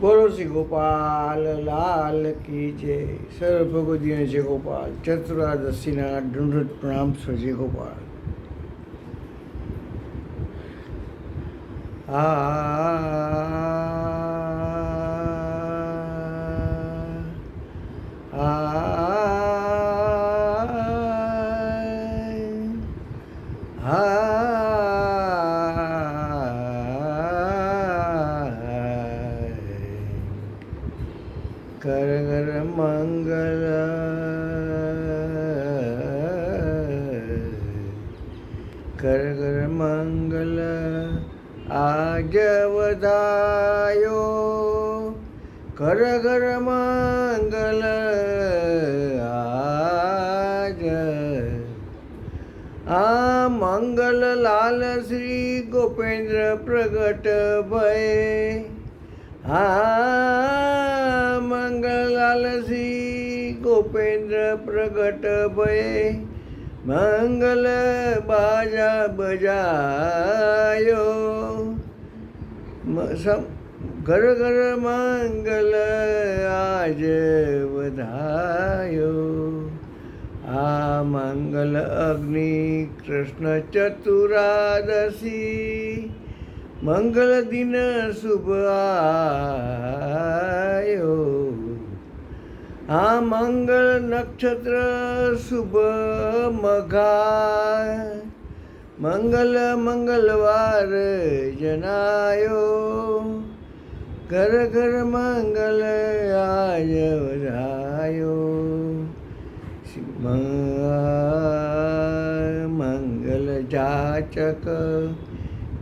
બોલો શ્રી ગોપાલ લાલ કી જય સર્વ ભગવદીને જય ગોપાલ ચતુરાદશીના દંડવત પ્રણામ સ્વ જય ગોપાલ આ કર કર મંગલ કર કર મંગલ આજ વધાયો કર કર મંગલ આજ આ મંગલ લાલ શ્રી ગોપેન્દ્ર પ્રગટ ભય આ મંગલાલ શ્રી ગોપેન્દ્ર પ્રગટ ભય મંગલ બાજા બજાયો મ- સમ ઘર ઘર મંગલ આજ વધાયો આ મંગલ અગ્નિ કૃષ્ણ ચતુરાદશી મંગલ દિન શુભ આયો. આ મંગળ નક્ષત્ર શુભ મઘા મંગલ મંગલવાર જનાયો. ઘર ઘર મંગલ આજ વધાયો મંગલ જાચક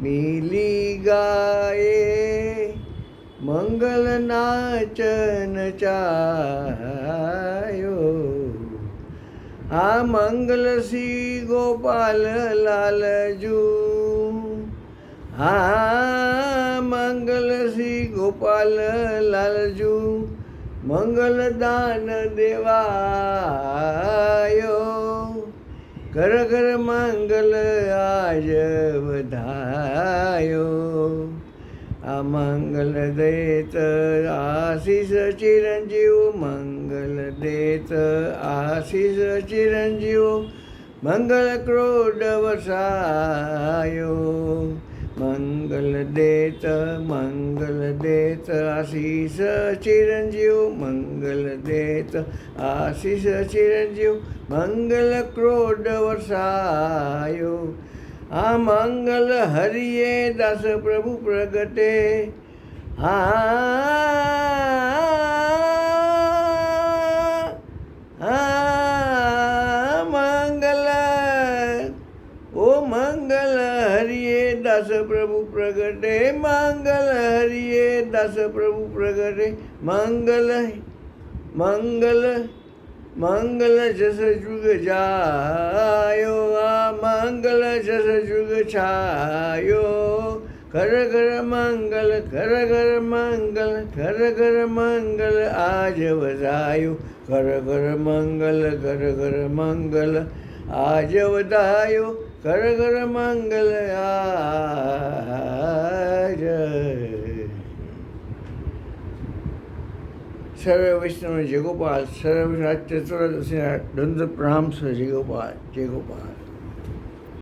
મિલી ગાયે મંગલ નાચન ચાયો આ મંગલ શ્રી ગોપાલ લાલજુ આ મંગલ શ્રી ગોપાલ લાલજુ મંગલ દાન દેવાયો મંગલ આજ વધાયો. આ મંગલ દેત આશીષ ચિરંજીવ, મંગલ દેત આશીષ ચિરંજીવ, મંગલ ક્રોડ વસાયો. મંગલ દેત મંગલ દેત આશીષ ચિરંજીવ મંગલ દેત આશીષ ચિરંજીવ, મંગલ ક્રોડ વસાયો આ મંગલ હરિયે દાસ પ્રભુ પ્રગટે. આ હરિયે દાસ પ્રભુ પ્રગટે મંગલ હરિયે દાસ પ્રભુ પ્રગટે મંગલ મંગલ મંગલ જસ જુગ જાયો આ મંગલ જસ જુગ છાયો ઘર ઘર મંગલ ઘર ઘર મંગલ ઘર ઘર મંગલ આજ વધાયો ઘર ઘર મંગલ ઘર ઘર મંગલ આજ કર ઘર મંગલ સર્વ વૈષ્ણવ જગોપાલ ગોપાલ, સર્વ ચતુર્દશી દંડ પ્રણામ સ્વ જગોપાલ જય ગોપાલ.